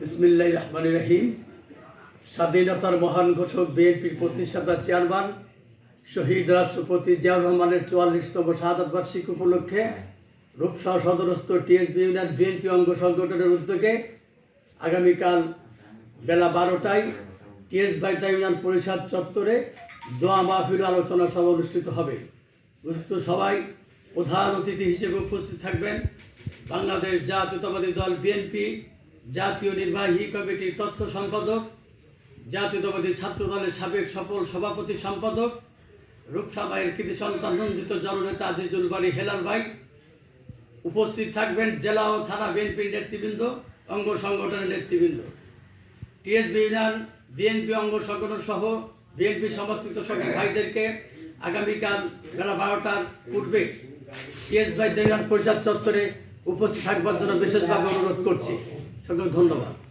বিসমিল্লাহ রহমান রহিম। স্বাধীনতার মহান ঘোষক বিএনপির প্রতিষ্ঠাতা চেয়ারম্যান, শহীদ রাষ্ট্রপতি জিয়াউর রহমানের চুয়াল্লিশতম শাহাদ বার্ষিকী উপলক্ষে রূপসা সদরস্থ টিএসবি ইউনিয়ন বিএনপি অঙ্গ সংগঠনের উদ্যোগে আগামীকাল বেলা বারোটায় টিএস বাইতা ইউনিয়ন পরিষদ চত্বরে দোয়া মাহফিল আলোচনা সভা অনুষ্ঠিত হবে। উপস্থিত সবাই প্রধান অতিথি হিসেবে উপস্থিত থাকবেন। বাংলাদেশ জাতীয়তাবাদী দল বিএনপি জাতীয় নির্বাহী কমিটির তথ্য সম্পাদক, জাতীয়তাবাদী ছাত্র দলের সাবেক সফল সভাপতি সম্পাদক রূপসাবাইয়ের কৃতি সন্তান নন্দিত জননেতা আজিজুল বাড়ি হেলাল ভাই। উপস্থিত থাকবেন জেলা ও থানা বিএনপির নেতৃবৃন্দ, অঙ্গ সংগঠনের নেতৃবৃন্দ। টিএসবি ইউনিয়ন, বিএনপি অঙ্গ সংগঠন সহ বিএনপি সমর্থিত সকল ভাইদেরকে আগামীকাল বেলা বারোটার পূর্বে টিএস ভাই ইউনিয়ন পরিষদ চত্বরে উপস্থিত থাকবার জন্য বিশেষভাবে অনুরোধ করছি। সকল ধন্যবাদ